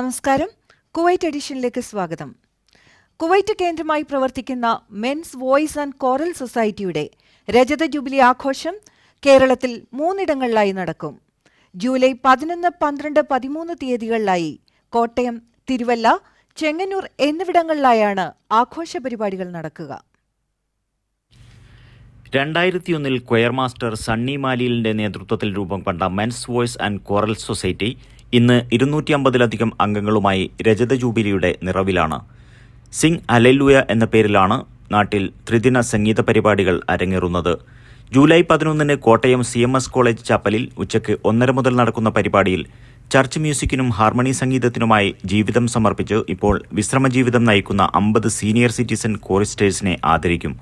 നമസ്കാരം. കുവൈറ്റ് എഡിഷനിലേക്ക് സ്വാഗതം. കുവൈറ്റ് കേന്ദ്രമായി പ്രവർത്തിക്കുന്ന മെൻസ് വോയിസ് ആൻഡ് കോറൽ സൊസൈറ്റിയുടെ രജത ജൂബിലി ആഘോഷം കേരളത്തിൽ മൂന്നിടങ്ങളിലായി നടക്കും. ജൂലൈ പതിനൊന്ന് പന്ത്രണ്ട് പതിമൂന്ന് തീയതികളിലായി കോട്ടയം തിരുവല്ല ചെങ്ങന്നൂർ എന്നിവിടങ്ങളിലായാണ് ആഘോഷ പരിപാടികൾ നടക്കുക. രണ്ടായിരത്തിയൊന്നിൽ ക്വയർ മാസ്റ്റർ സണ്ണി മാലിയലിന്റെ നേതൃത്വത്തിൽ രൂപം കൊണ്ട men's voice and choral society ഇന്ന് ഇരുന്നൂറ്റി അമ്പതിലധികം അംഗങ്ങളുമായി രജത ജൂബിലിയുടെ നിറവിലാണ്. സിംഗ് അലലുയ എന്ന പേരിലാണ് നാട്ടിൽ ത്രിദിന സംഗീത പരിപാടികൾ അരങ്ങേറുന്നത്. ജൂലൈ പതിനൊന്നിന് Kottayam C M S college ചാപ്പലിൽ ഉച്ചയ്ക്ക് ഒന്നര മുതൽ നടക്കുന്ന പരിപാടിയിൽ ചർച്ച് മ്യൂസിക്കിനും ഹാർമണി സംഗീതത്തിനുമായി ജീവിതം സമർപ്പിച്ച് ഇപ്പോൾ വിശ്രമജീവിതം നയിക്കുന്ന അമ്പത് സീനിയർ സിറ്റിസൺ കോറിസ്റ്റേഴ്സിനെ ആദരിക്കും.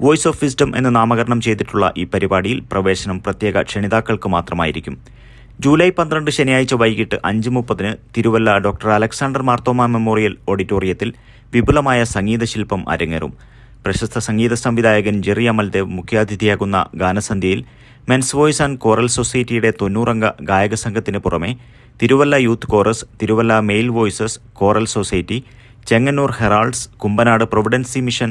വോയിസ് ഓഫ് വിസ്ഡം എന്ന് നാമകരണം ചെയ്തിട്ടുള്ള ഈ പരിപാടിയിൽ പ്രവേശനം പ്രത്യേക ക്ഷണിതാക്കൾക്ക് മാത്രമായിരിക്കും. ജൂലൈ പന്ത്രണ്ട് ശനിയാഴ്ച വൈകിട്ട് അഞ്ച് മുപ്പതിന് Thiruvalla doctor Alexander Marthoma memorial ഓഡിറ്റോറിയത്തിൽ വിപുലമായ സംഗീത ശില്പം അരങ്ങേറും. പ്രശസ്ത സംഗീത സംവിധായകൻ ജെറി അമൽദേവ് മുഖ്യാതിഥിയാകുന്ന ഗാനസന്ധ്യയിൽ മെൻസ് വോയ്സ് ആൻഡ് കോറൽ സൊസൈറ്റിയുടെ തൊണ്ണൂറംഗ ഗായക സംഘത്തിന് പുറമെ Thiruvalla youth chorus Thiruvalla male voices choral society Chengannur Heralds Kumbanad Providence mission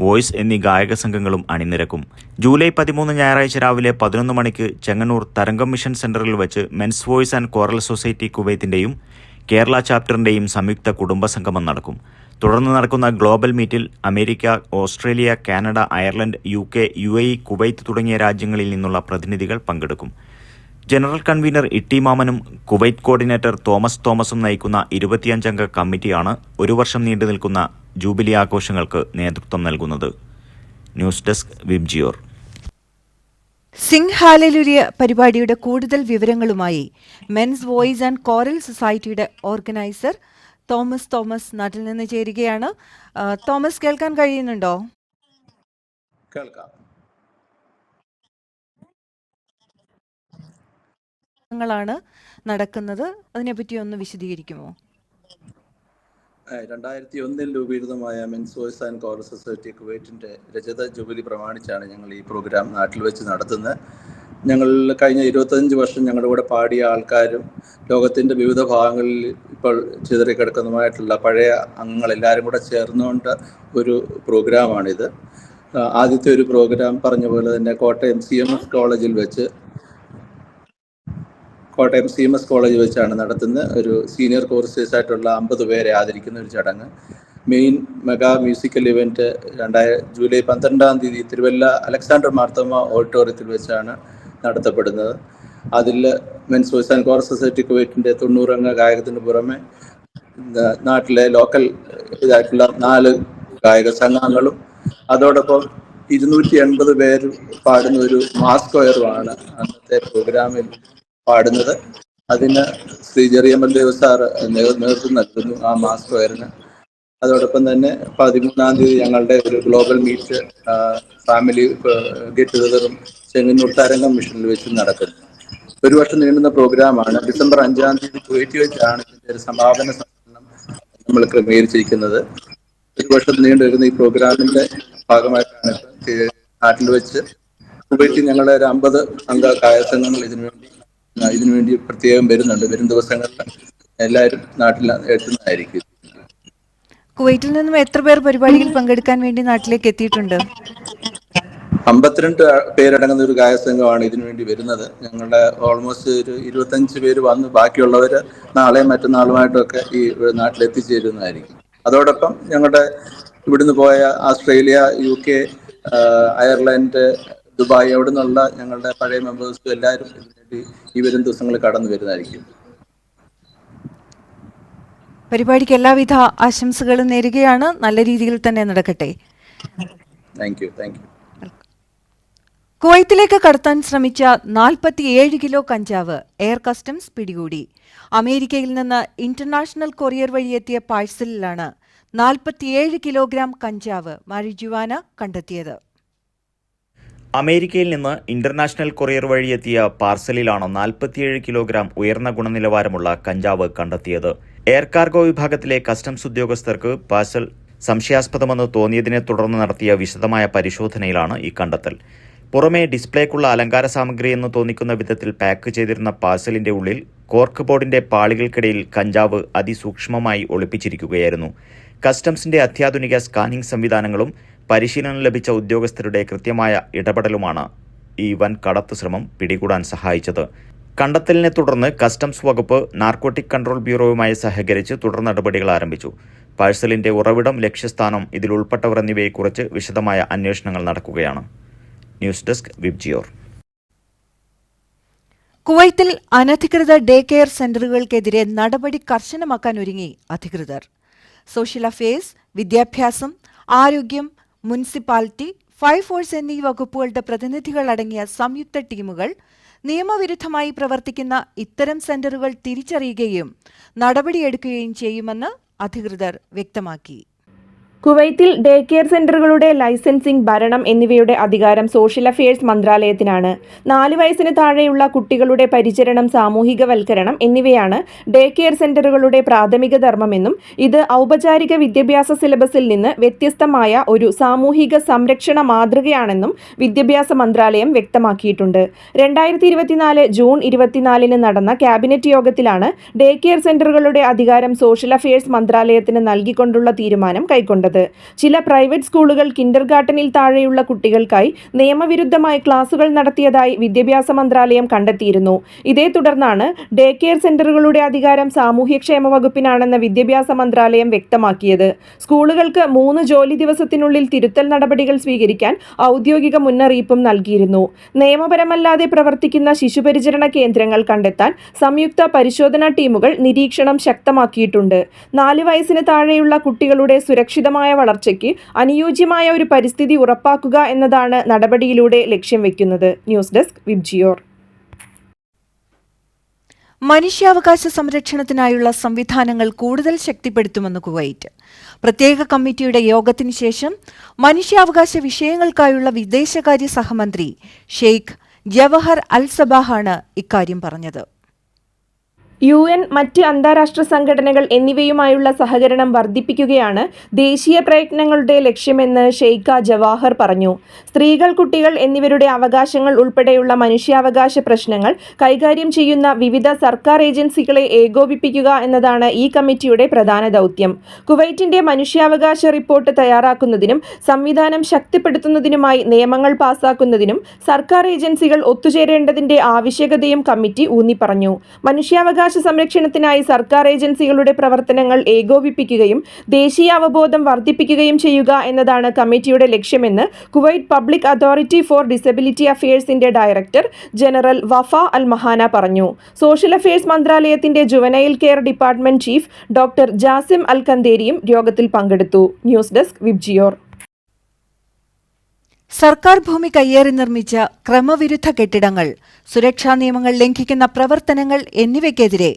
voice എന്നീ ഗായക സംഘങ്ങളും അണിനിരക്കും. ജൂലൈ പതിമൂന്ന് ഞായറാഴ്ച രാവിലെ പതിനൊന്ന് മണിക്ക് ചെങ്ങന്നൂർ തരംഗം മിഷൻ സെന്ററിൽ വെച്ച് men's voice and choral society കുവൈത്തിന്റെയും Kerala ചാപ്റ്ററിന്റെയും സംയുക്ത കുടുംബ സംഗമം നടക്കും. തുടർന്ന് നടക്കുന്ന ഗ്ലോബൽ മീറ്റിൽ America Australia Canada Ireland U K U A Kuwait തുടങ്ങിയ രാജ്യങ്ങളിൽ നിന്നുള്ള പ്രതിനിധികൾ പങ്കെടുക്കും. ജനറൽ കൺവീനർ ഇട്ടി മാമനും കുവൈറ്റ് കോർഡിനേറ്റർ തോമസ് തോമസും നയിക്കുന്ന ഇരുപത്തിയഞ്ചംഗ കമ്മിറ്റിയാണ് ഒരു വർഷം നീണ്ടു നിൽക്കുന്ന ജൂബിലി ആഘോഷങ്ങൾക്ക് നേതൃത്വം നൽകുന്നത്. News desk Vibgyor sing hallelujah പരിപാടിയുടെ കൂടുതൽ വിവരങ്ങളുമായി മെൻസ് വോയിസ് ആൻഡ് കോറൽ സൊസൈറ്റിയുടെ ഓർഗനൈസർ തോമസ് തോമസ് നാട്ടിൽ നിന്ന് ചേരുകയാണ്. തോമസ് കേൾക്കാൻ കഴിയുന്നുണ്ടോ? കേൾക്കാം. ങ്ങളാണ് നടക്കുന്നത്. അതിനെപ്പറ്റി ഒന്ന് വിശദീകരിക്കുമോ? രണ്ടായിരത്തി ഒന്നിൽ രൂപീകൃതമായ മെൻസ് ആൻഡ് കോർ സൊസൈറ്റി കുവൈറ്റിന്റെ രജത ജൂബിലി പ്രമാണിച്ചാണ് ഞങ്ങൾ ഈ പ്രോഗ്രാം നാട്ടിൽ വെച്ച് നടത്തുന്നത്. ഞങ്ങൾ കഴിഞ്ഞ ഇരുപത്തഞ്ച് വർഷം ഞങ്ങളുടെ കൂടെ പാടിയ ആൾക്കാരും ലോകത്തിന്റെ വിവിധ ഭാഗങ്ങളിൽ ഇപ്പോൾ ചിതറിക്കിടക്കുന്നതുമായിട്ടുള്ള പഴയ അംഗങ്ങൾ എല്ലാവരും കൂടെ ചേർന്നുകൊണ്ട് ഒരു പ്രോഗ്രാമാണിത്. ആദ്യത്തെ ഒരു പ്രോഗ്രാം പറഞ്ഞ പോലെ തന്നെ കോട്ടയം സി എം എസ് കോളേജിൽ വെച്ച് Kottayam C M S college വെച്ചാണ് നടത്തുന്ന ഒരു സീനിയർ കോഴ്സേഴ്സ് ആയിട്ടുള്ള അമ്പത് പേരെ ആദരിക്കുന്ന ഒരു ചടങ്ങ്. മെയിൻ മെഗാ മ്യൂസിക്കൽ ഇവന്റ് രണ്ടായ ജൂലൈ പന്ത്രണ്ടാം തീയതി തിരുവല്ല അലക്സാണ്ടർ മാർത്തമ്മ ഓഡിറ്റോറിയത്തിൽ വെച്ചാണ് നടത്തപ്പെടുന്നത്. അതിൽ men's voice and core society കുവൈറ്റിന്റെ തൊണ്ണൂറംഗ ഗായകത്തിന് പുറമെ നാട്ടിലെ ലോക്കൽ ഇതായിട്ടുള്ള നാല് ഗായക സംഘങ്ങളും അതോടൊപ്പം ഇരുന്നൂറ്റി എൺപത് പേര് പാടുന്ന ഒരു മാസ് കൊയറുമാണ് അന്നത്തെ പ്രോഗ്രാമിൽ പാടുന്നത്. അതിന് ശ്രീ ജെറിയമ്മൽ ദേവ് സാറ് നേതൃത്വം നൽകുന്നു ആ മാസ്ക് വയറിന് അതോടൊപ്പം തന്നെ പതിമൂന്നാം തീയതി ഞങ്ങളുടെ ഒരു ഗ്ലോബൽ മീറ്റ് ഫാമിലി ഗെറ്റ് ടുഗതറും ചെങ്ങന്നൂർ തരംഗം മിഷനിൽ വെച്ച് നടക്കുന്നു. ഒരു വർഷം നീണ്ടുന്ന പ്രോഗ്രാമാണ്. ഡിസംബർ അഞ്ചാം തീയതി കുവൈറ്റ് വെച്ചാണ് ഇതിന്റെ ഒരു സമാപന സമ്മേളനം നമ്മൾ ക്രമീകരിച്ചിരിക്കുന്നത്. ഒരു വർഷം നീണ്ടു വരുന്ന ഈ പ്രോഗ്രാമിന്റെ ഭാഗമായിട്ടാണ് നാട്ടിൽ വെച്ച് കുവൈറ്റ് ഞങ്ങളുടെ ഒരു അമ്പത് അംഗ കായസംഘങ്ങൾ ഇതിനുവേണ്ടി ഇതിനുവേണ്ടി പ്രത്യേകം വരുന്നുണ്ട്. വരും ദിവസങ്ങളിൽ എല്ലാവരും നാട്ടിൽ എത്തുന്നതായിരിക്കും. കുവൈറ്റിൽ നിന്നും എത്ര പേർ പരിപാടിയിൽ പങ്കെടുക്കാൻ വേണ്ടി നാട്ടിലേക്ക് എത്തിയിട്ടുണ്ട്? അമ്പത്തിരണ്ട് പേരടങ്ങുന്ന ഒരു ഗായസംഘമാണ് ഇതിനുവേണ്ടി വരുന്നത്. ഞങ്ങളുടെ ഓൾമോസ്റ്റ് ഒരു ഇരുപത്തഞ്ച് പേര് വന്ന് ബാക്കിയുള്ളവർ നാളെയും മറ്റന്നാളുമായിട്ടൊക്കെ ഈ നാട്ടിൽ എത്തിച്ചേരുന്നതായിരിക്കും അതോടൊപ്പം ഞങ്ങളുടെ ഇവിടുന്ന് പോയ Australia U K Ireland Dubai അവിടെ നിന്നുള്ള ഞങ്ങളുടെ പഴയ മെമ്പേഴ്സും എല്ലാവരും ഇതിനുവേണ്ടി ഈ വരും ദിവസങ്ങളിൽ കടന്നു വരുന്നതായിരിക്കും. പരിപാടിക്ക് എല്ലാവിധ ആശംസകളും നേരുകയാണ്. നല്ല രീതിയിൽ തന്നെ നടക്കട്ടെ. താങ്ക് യു താങ്ക് യു കുവൈത്തിലേക്ക് കടത്താൻ ശ്രമിച്ച നാൽപ്പത്തിയേഴ് കിലോ കഞ്ചാവ് എയർ കസ്റ്റംസ് പിടികൂടി. അമേരിക്കയിൽ നിന്ന് ഇന്റർനാഷണൽ കൊറിയർ വഴി എത്തിയ പാഴ്സലിലാണ് നാൽപ്പത്തിയേഴ് കിലോഗ്രാം കഞ്ചാവ് മരിജുവാന കണ്ടെത്തിയത്. അമേരിക്കയിൽ നിന്ന് ഇന്റർനാഷണൽ കൊറിയർ വഴി എത്തിയ പാർസലിലാണ് നാൽപ്പത്തിയേഴ് കിലോഗ്രാം ഉയർന്ന ഗുണനിലവാരമുള്ള കഞ്ചാവ് കണ്ടെത്തിയത്. എയർ കാർഗോ വിഭാഗത്തിലെ കസ്റ്റംസ് ഉദ്യോഗസ്ഥർക്ക് പാർസൽ സംശയാസ്പദമെന്ന് തോന്നിയതിനെ തുടർന്ന് നടത്തിയ വിശദമായ പരിശോധനയിലാണ് ഈ കണ്ടെത്തൽ. പുറമെ ഡിസ്പ്ലേക്കുള്ള അലങ്കാര സാമഗ്രി എന്ന് തോന്നിക്കുന്ന വിധത്തിൽ പാക്ക് ചെയ്തിരുന്ന പാർസലിന്റെ ഉള്ളിൽ കോർക്ക് ബോർഡിന്റെ പാളികൾക്കിടയിൽ കഞ്ചാവ് അതിസൂക്ഷ്മമായി ഒളിപ്പിച്ചിരിക്കുകയായിരുന്നു. കസ്റ്റംസിന്റെ അത്യാധുനിക സ്കാനിംഗ് സംവിധാനങ്ങളും പരിശീലനം ലഭിച്ച ഉദ്യോഗസ്ഥരുടെ കൃത്യമായ ഇടപെടലുമാണ് ഈ വൻ കടത്ത് ശ്രമം പിടികൂടാൻ സഹായിച്ചത്. കണ്ടെത്തലിനെ തുടർന്ന് കസ്റ്റംസ് വകുപ്പ് നാർക്കോട്ടിക് കൺട്രോൾ ബ്യൂറോയുമായി സഹകരിച്ച് തുടർ നടപടികൾ ആരംഭിച്ചു. പാഴ്സലിന്റെ ഉറവിടം ലക്ഷ്യസ്ഥാനം ഇതിൽ ഉൾപ്പെട്ടവർ എന്നിവയെക്കുറിച്ച് വിശദമായ അന്വേഷണങ്ങൾ നടക്കുകയാണ്. ന്യൂസ് ഡെസ്ക് വിബ്ജിയോർ കുവൈത്തിൽ അനധികൃത ഡേ കെയർ സെന്ററുകൾക്കെതിരെ നടപടി കർശനമാക്കാൻ ഒരുങ്ങി അധികൃതർ. സോഷ്യൽ അഫയേഴ്സ് വിദ്യാഭ്യാസം ആരോഗ്യം മുനിസിപ്പാലിറ്റി ഫയർഫോഴ്സ് എന്നീ വകുപ്പുകളുടെ പ്രതിനിധികൾ അടങ്ങിയ സംയുക്ത ടീമുകൾ നിയമവിരുദ്ധമായി പ്രവർത്തിക്കുന്ന ഇത്തരം സെന്ററുകൾ തിരിച്ചറിയുകയും നടപടിയെടുക്കുകയും ചെയ്യുമെന്ന് അധികൃതർ വ്യക്തമാക്കി. കുവൈത്തിൽ ഡേ കെയർ സെന്ററുകളുടെ ലൈസൻസിംഗ് ഭരണം എന്നിവയുടെ അധികാരം സോഷ്യൽ അഫയേഴ്സ് മന്ത്രാലയത്തിനാണ്. നാല് വയസ്സിന് താഴെയുള്ള കുട്ടികളുടെ പരിചരണം സാമൂഹികവൽക്കരണം എന്നിവയാണ് ഡേ കെയർ സെന്ററുകളുടെ പ്രാഥമിക ധർമ്മമെന്നും ഇത് ഔപചാരിക വിദ്യാഭ്യാസ സിലബസിൽ നിന്ന് വ്യത്യസ്തമായ ഒരു സാമൂഹിക സംരക്ഷണ മാതൃകയാണെന്നും വിദ്യാഭ്യാസ മന്ത്രാലയം വ്യക്തമാക്കിയിട്ടുണ്ട്. രണ്ടായിരത്തി ഇരുപത്തിനാല് ജൂൺ ഇരുപത്തിനാലിന് നടന്ന ക്യാബിനറ്റ് യോഗത്തിലാണ് ഡേ കെയർ സെന്ററുകളുടെ അധികാരം സോഷ്യൽ അഫയേഴ്സ് മന്ത്രാലയത്തിന് നൽകിക്കൊണ്ടുള്ള തീരുമാനം കൈക്കൊണ്ടത്. ചില പ്രൈവറ്റ് സ്കൂളുകൾ കിൻഡർ ഗാർട്ടനിൽ താഴെയുള്ള കുട്ടികൾക്കായി നിയമവിരുദ്ധമായ ക്ലാസുകൾ നടത്തിയതായി വിദ്യാഭ്യാസ മന്ത്രാലയം കണ്ടെത്തിയിരുന്നു. ഇതേ തുടർന്നാണ് ഡേ കെയർ സെന്ററുകളുടെ അധികാരം സാമൂഹ്യക്ഷേമ വകുപ്പിനാണെന്ന് വിദ്യാഭ്യാസ മന്ത്രാലയം വ്യക്തമാക്കിയത്. സ്കൂളുകൾക്ക് മൂന്ന് ജോലി ദിവസത്തിനുള്ളിൽ തിരുത്തൽ നടപടികൾ സ്വീകരിക്കാൻ ഔദ്യോഗിക മുന്നറിയിപ്പും നൽകിയിരുന്നു. നിയമപരമല്ലാതെ പ്രവർത്തിക്കുന്ന ശിശുപരിചരണ കേന്ദ്രങ്ങൾ കണ്ടെത്താൻ സംയുക്ത പരിശോധനാ ടീമുകൾ നിരീക്ഷണം ശക്തമാക്കിയിട്ടുണ്ട്. നാല് വയസ്സിന് താഴെയുള്ള കുട്ടികളുടെ സുരക്ഷിതമായ വളർച്ചയ്ക്ക് അനുയോജ്യമായ ഒരു പരിസ്ഥിതി ഉറപ്പാക്കുക എന്നതാണ് നടപടിയിലൂടെ ലക്ഷ്യം വെക്കുന്നത്. ന്യൂസ് ഡെസ്ക് വിബ്ജിയോർ മനുഷ്യാവകാശ സംരക്ഷണത്തിനായുള്ള സംവിധാനങ്ങൾ കൂടുതൽ ശക്തിപ്പെടുത്തുമെന്ന് കുവൈറ്റ്. പ്രത്യേക കമ്മിറ്റിയുടെ യോഗത്തിന് ശേഷം മനുഷ്യാവകാശ വിഷയങ്ങൾക്കായുള്ള വിദേശകാര്യ സഹമന്ത്രി ഷെയ്ഖ് ജവഹർ അൽ സബാഹാണ് ഇക്കാര്യം പറഞ്ഞത്. യു എൻ മറ്റ് അന്താരാഷ്ട്ര സംഘടനകൾ എന്നിവയുമായുള്ള സഹകരണം വർദ്ധിപ്പിക്കുകയാണ് ദേശീയ പ്രയത്നങ്ങളുടെ ലക്ഷ്യമെന്ന് ഷെയ്ഖ ജവാഹർ പറഞ്ഞു. സ്ത്രീകൾ കുട്ടികൾ എന്നിവരുടെ അവകാശങ്ങൾ ഉൾപ്പെടെയുള്ള മനുഷ്യാവകാശ പ്രശ്നങ്ങൾ കൈകാര്യം ചെയ്യുന്ന വിവിധ സർക്കാർ ഏജൻസികളെ ഏകോപിപ്പിക്കുക എന്നതാണ് ഈ കമ്മിറ്റിയുടെ പ്രധാന ദൗത്യം. കുവൈറ്റിന്റെ മനുഷ്യാവകാശ റിപ്പോർട്ട് തയ്യാറാക്കുന്നതിനും സംവിധാനം ശക്തിപ്പെടുത്തുന്നതിനുമായി നിയമങ്ങൾ പാസാക്കുന്നതിനും സർക്കാർ ഏജൻസികൾ ഒത്തുചേരേണ്ടതിന്റെ ആവശ്യകതയും കമ്മിറ്റി ഊന്നിപ്പറഞ്ഞു. മനുഷ്യാവകാശ സംരക്ഷണത്തിനായി സർക്കാർ ഏജൻസികളുടെ പ്രവർത്തനങ്ങൾ ഏകോപിപ്പിക്കുകയും ദേശീയ അവബോധം വർദ്ധിപ്പിക്കുകയും ചെയ്യുക എന്നതാണ് കമ്മിറ്റിയുടെ ലക്ഷ്യമെന്ന് Kuwait public authority for disability അഫയേഴ്സിന്റെ director general Wafa al Mahana പറഞ്ഞു. സോഷ്യൽ അഫയേഴ്സ് മന്ത്രാലയത്തിന്റെ juvenile care department chief doctor Jasim al കന്തേരിയും യോഗത്തിൽ പങ്കെടുത്തു. News desk Vibgyor. സർക്കാർ ഭൂമി കയ്യേറി നിർമ്മിച്ച ക്രമവിരുദ്ധ കെട്ടിടങ്ങൾ സുരക്ഷാ നിയമങ്ങൾ ലംഘിക്കുന്ന പ്രവർത്തനങ്ങൾ എന്നിവയ്ക്കെതിരെ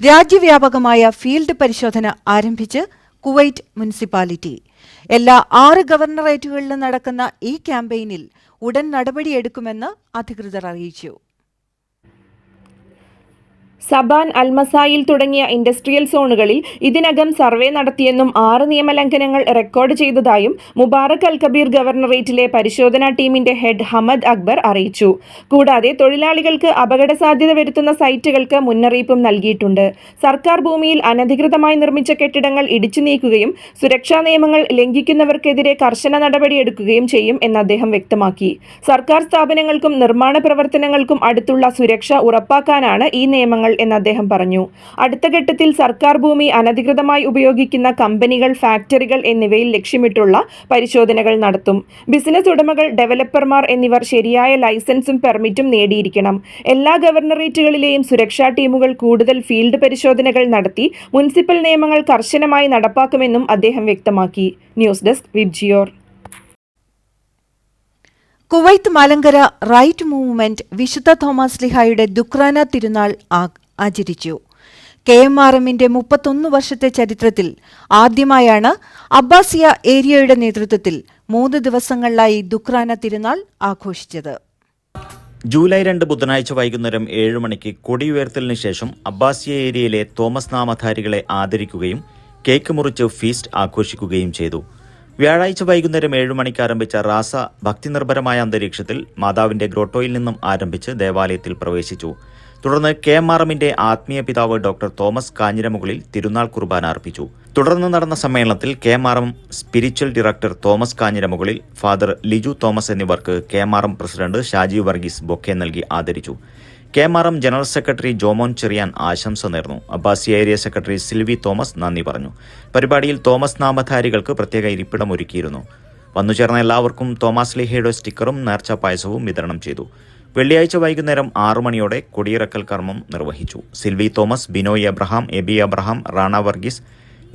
രാജ്യവ്യാപകമായ ഫീൽഡ് പരിശോധന ആരംഭിച്ച് കുവൈറ്റ് മുനിസിപ്പാലിറ്റി. എല്ലാ ആറ് ഗവർണറേറ്റുകളിലും നടക്കുന്ന ഈ ക്യാമ്പയിനിൽ ഉടൻ നടപടിയെടുക്കുമെന്ന് അധികൃതർ അറിയിച്ചു. സബാൻ അൽമസായിൽ തുടങ്ങിയ ഇൻഡസ്ട്രിയൽ സോണുകളിൽ ഇതിനകം സർവേ നടത്തിയെന്നും ആറ് നിയമലംഘനങ്ങൾ റെക്കോർഡ് ചെയ്തതായും മുബാറക് അൽ കബീർ ഗവർണറേറ്റിലെ പരിശോധനാ ടീമിന്റെ ഹെഡ് ഹമദ് അക്ബർ അറിയിച്ചു. കൂടാതെ തൊഴിലാളികൾക്ക് അപകട സാധ്യത വരുത്തുന്ന സൈറ്റുകൾക്ക് മുന്നറിയിപ്പും നൽകിയിട്ടുണ്ട്. സർക്കാർ ഭൂമിയിൽ അനധികൃതമായി നിർമ്മിച്ച കെട്ടിടങ്ങൾ ഇടിച്ചു നീക്കുകയും സുരക്ഷാ നിയമങ്ങൾ ലംഘിക്കുന്നവർക്കെതിരെ കർശന നടപടിയെടുക്കുകയും ചെയ്യും എന്ന് അദ്ദേഹം വ്യക്തമാക്കി. സർക്കാർ സ്ഥാപനങ്ങൾക്കും നിർമ്മാണ പ്രവർത്തനങ്ങൾക്കും അടുത്തുള്ള സുരക്ഷ ഉറപ്പാക്കാനാണ് ഈ നിയമങ്ങൾ എന്ന് അദ്ദേഹം പറഞ്ഞു. അടുത്ത ഘട്ടത്തിൽ സർക്കാർ ഭൂമി അനധികൃതമായി ഉപയോഗിക്കുന്ന കമ്പനികൾ ഫാക്ടറികൾ എന്നിവയിൽ ലക്ഷ്യമിട്ടുള്ള പരിശോധനകൾ നടത്തും. ബിസിനസ് ഉടമകൾ ഡെവലപ്പർമാർ എന്നിവർ ശരിയായ ലൈസൻസും പെർമിറ്റും നേടിയിരിക്കണം. എല്ലാ ഗവർണറേറ്റുകളിലെയും സുരക്ഷാ ടീമുകൾ കൂടുതൽ ഫീൽഡ് പരിശോധനകൾ നടത്തി മുനിസിപ്പൽ നിയമങ്ങൾ കർശനമായി നടപ്പാക്കുമെന്നും അദ്ദേഹം വ്യക്തമാക്കി. News desk Vibgyor. Kuwait Malankara rite movement വിശുദ്ധ തോമസ് ലിഹായുടെ ദുക്രാന തിരുനാൾ ആചരിച്ചു. കെ എം ആർ എമ്മിന്റെ മുപ്പത്തൊന്ന് വർഷത്തെ ചരിത്രത്തിൽ ആദ്യമായാണ് അബ്ബാസിയ ഏരിയയുടെ നേതൃത്വത്തിൽ മൂന്ന് ദിവസങ്ങളിലായി ദുക്രാന തിരുനാൾ ആഘോഷിച്ചത്. ജൂലൈ രണ്ട് ബുധനാഴ്ച വൈകുന്നേരം ഏഴ് മണിക്ക് കൊടിയുയർത്തലിന് ശേഷം അബ്ബാസിയ ഏരിയയിലെ തോമസ് നാമധാരികളെ ആദരിക്കുകയും കേക്ക് മുറിച്ച് ഫീസ്റ്റ് ആഘോഷിക്കുകയും ചെയ്തു. വ്യാഴാഴ്ച വൈകുന്നേരം ഏഴ് മണിക്ക് ആരംഭിച്ച റാസ ഭക്തിനിർഭരമായ അന്തരീക്ഷത്തിൽ മാതാവിന്റെ ഗ്രോട്ടോയിൽ നിന്നും ആരംഭിച്ച് ദേവാലയത്തിൽ പ്രവേശിച്ചു. തുടർന്ന് കെ എം ആർ എമ്മിന്റെ ആത്മീയ പിതാവ് ഡോക്ടർ തോമസ് കാഞ്ഞിരമുകളിൽ തിരുനാൾ കുർബാന അർപ്പിച്ചു. തുടർന്ന് നടന്ന സമ്മേളനത്തിൽ K M R M spiritual director Thomas Kanjiramukalil father Liju Thomas എന്നിവർക്ക് K M R M president Shaji Varghese bouquet നൽകി ആദരിച്ചു. K M R M general secretary Jomon Cherian ആശംസ നേർന്നു. Abbasi area secretary Silvy Thomas നന്ദി പറഞ്ഞു. പരിപാടിയിൽ Thomas നാമധാരികൾക്ക് പ്രത്യേക ഇരിപ്പിടം ഒരുക്കിയിരുന്നു. വന്നുചേർന്ന എല്ലാവർക്കും തോമസ് ലിഹയുടെ സ്റ്റിക്കറും നേർച്ച പായസവും വിതരണം ചെയ്തു. വെള്ളിയാഴ്ച വൈകുന്നേരം ആറു മണിയോടെ കൊടിയിറക്കൽ കർമ്മം നിർവഹിച്ചു. Silvy Thomas Binoy Abraham Aby Abraham Rana Varghese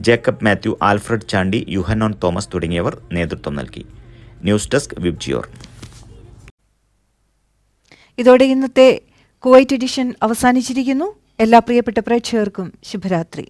Jacob Mathew Alfred Chandy Yuhanon Thomas തുടങ്ങിയവർ നേതൃത്വം നൽകി. ന്യൂസ് ഡെസ്ക് വിബ്ജിയോർ ഇതോടെ ഇന്നത്തെ കുവൈറ്റ് എഡിഷൻ അവസാനിച്ചിരിക്കുന്നു. എല്ലാ പ്രിയപ്പെട്ട പ്രേക്ഷകർക്കും ശുഭരാത്രി.